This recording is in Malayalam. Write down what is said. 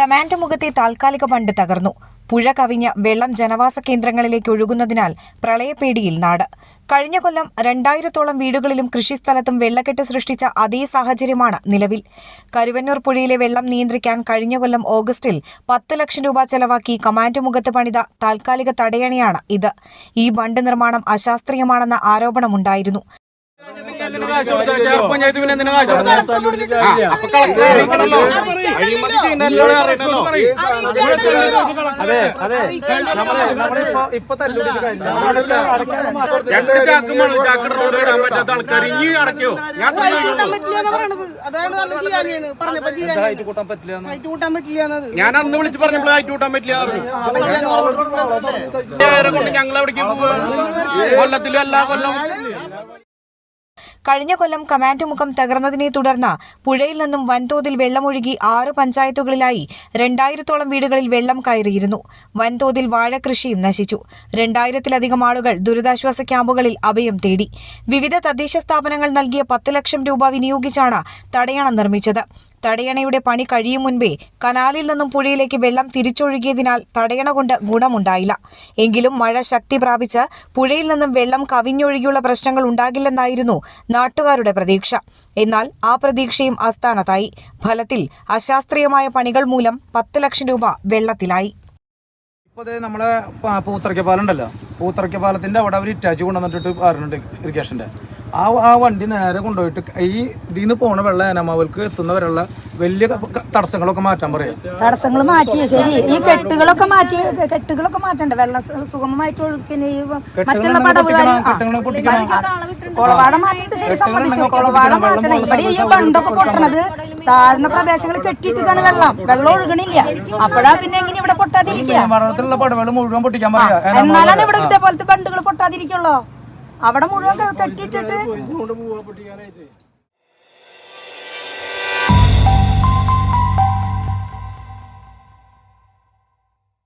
കമാൻഡ് മുഖത്തെ താൽക്കാലിക ബണ്ട് തകർന്നു. പുഴ കവിഞ്ഞ വെള്ളം ജനവാസ കേന്ദ്രങ്ങളിലേക്ക് ഒഴുകുന്നതിനാൽ പ്രളയപേടിയിൽ നാട്. കഴിഞ്ഞ കൊല്ലം രണ്ടായിരത്തോളം വീടുകളിലും കൃഷിസ്ഥലത്തും വെള്ളക്കെട്ട് സൃഷ്ടിച്ച അതേ സാഹചര്യമാണ് നിലവിൽ. കരുവന്നൂർ പുഴയിലെ വെള്ളം നിയന്ത്രിക്കാൻ കഴിഞ്ഞ കൊല്ലം ഓഗസ്റ്റിൽ പത്ത് ലക്ഷം രൂപ ചെലവാക്കി കമാൻഡ് മുഖത്ത് പണിത താൽക്കാലിക തടയണയാണ് ഇത്. ഈ ബണ്ട് നിർമ്മാണം അശാസ്ത്രീയമാണെന്ന ആരോപണമുണ്ടായിരുന്നു. അപ്പൊ അതെ അതെ. നമ്മളെ നമ്മളിപ്പോ ഇപ്പൊ തല്ലുപിടിച്ച് രണ്ട് ചാക്ക് മണൽ ചാക്ക് റോഡ് ഇടാൻ പറ്റാത്ത ആൾക്കാർ ഇനി അടയ്ക്കോ. ഞാൻ കൂട്ടാൻ പറ്റില്ല ഞാൻ അന്ന് വിളിച്ച് പറഞ്ഞപ്പോൾ ഹൈറ്റ് കൂട്ടാൻ പറ്റില്ല കൊണ്ട് ഞങ്ങൾ എവിടേക്ക് പോവുക കൊല്ലത്തിലും എല്ലാ കൊല്ലം കഴിഞ്ഞ കൊല്ലം കമാൻഡ് മുഖം തകർന്നതിനെ തുടർന്ന് പുഴയിൽ നിന്നും വൻതോതിൽ വെള്ളമൊഴുകി ആറ് പഞ്ചായത്തുകളിലായി രണ്ടായിരത്തോളം വീടുകളിൽ വെള്ളം കയറിയിരുന്നു. വൻതോതിൽ വാഴകൃഷിയും നശിച്ചു. രണ്ടായിരത്തിലധികം ആളുകൾ ദുരിതാശ്വാസ ക്യാമ്പുകളിൽ അഭയം തേടി. വിവിധ തദ്ദേശ സ്ഥാപനങ്ങൾ നൽകിയ പത്ത് ലക്ഷം രൂപ വിനിയോഗിച്ചാണ് തടയണ നിർമ്മിച്ചത്. തടയണയുടെ പണി കഴിയും മുൻപേ കനാലിൽ നിന്നും പുഴയിലേക്ക് വെള്ളം തിരിച്ചൊഴുകിയതിനാൽ തടയണ കൊണ്ട് ഗുണമുണ്ടായില്ല. എങ്കിലും മഴ ശക്തി പ്രാപിച്ച് പുഴയിൽ നിന്നും വെള്ളം കവിഞ്ഞൊഴുകിയുള്ള പ്രശ്നങ്ങൾ ഉണ്ടാകില്ലെന്നായിരുന്നു നാട്ടുകാരുടെ പ്രതീക്ഷ. എന്നാൽ ആ പ്രതീക്ഷയും അസ്ഥാനത്തായി ഫലത്തിൽ അശാസ്ത്രീയമായ പണികൾ മൂലം പത്ത് ലക്ഷം രൂപ വെള്ളത്തിലായി. ഇപ്പോൾ നമ്മളെ പൂത്തറയ്ക്കപ്പാലുണ്ടല്ലോ പൂത്തറയ്ക്ക പാലം ഉണ്ടല്ലോ. പൂത്തറയ്ക്ക പാലത്തിന്റെ അവിടെ അവർ ഇറ്റാച്ച് കൊണ്ടുവന്നിട്ട് പറഞ്ഞിട്ടുണ്ട് ഇറിഗേഷന്റെ. ആ ആ വണ്ടി നേരെ കൊണ്ടുപോയിട്ട് ഈ ഇതിൽ നിന്ന് പോണ വെള്ളം ഏനമാവൽക്ക് എത്തുന്നവരുള്ള വലിയ തടസ്സങ്ങളൊക്കെ മാറ്റാൻ പറയാം. തടസ്സങ്ങൾ മാറ്റി ശരി. ഈ കെട്ടുകളൊക്കെ മാറ്റി കെട്ടുകളൊക്കെ മാറ്റണ്ട? വെള്ളം സുഗമമായിട്ട് ഒഴുക്കിന് മറ്റുള്ള കൊളവാട മാറ്റത് ശരി സംബന്ധിച്ചു കൊളവാട മാറ്റണം. ഇവിടെ ഈ ബണ്ടൊക്കെ പൊട്ടണത് താഴ്ന്ന പ്രദേശങ്ങളിൽ കെട്ടിയിട്ടാണ് വെള്ളം. വെള്ളം ഒഴുകണില്ല. അപ്പോഴാ പിന്നെ എങ്ങനെ ഇവിടെ പൊട്ടാതിരിക്കുക. എന്നാലാണ് ഇവിടെ ഇതേപോലത്തെ ബണ്ടുകൾ പൊട്ടാതിരിക്കുള്ളൂ. അവിടെ മുഴുവൻ കെട്ടിയിട്ടിട്ട്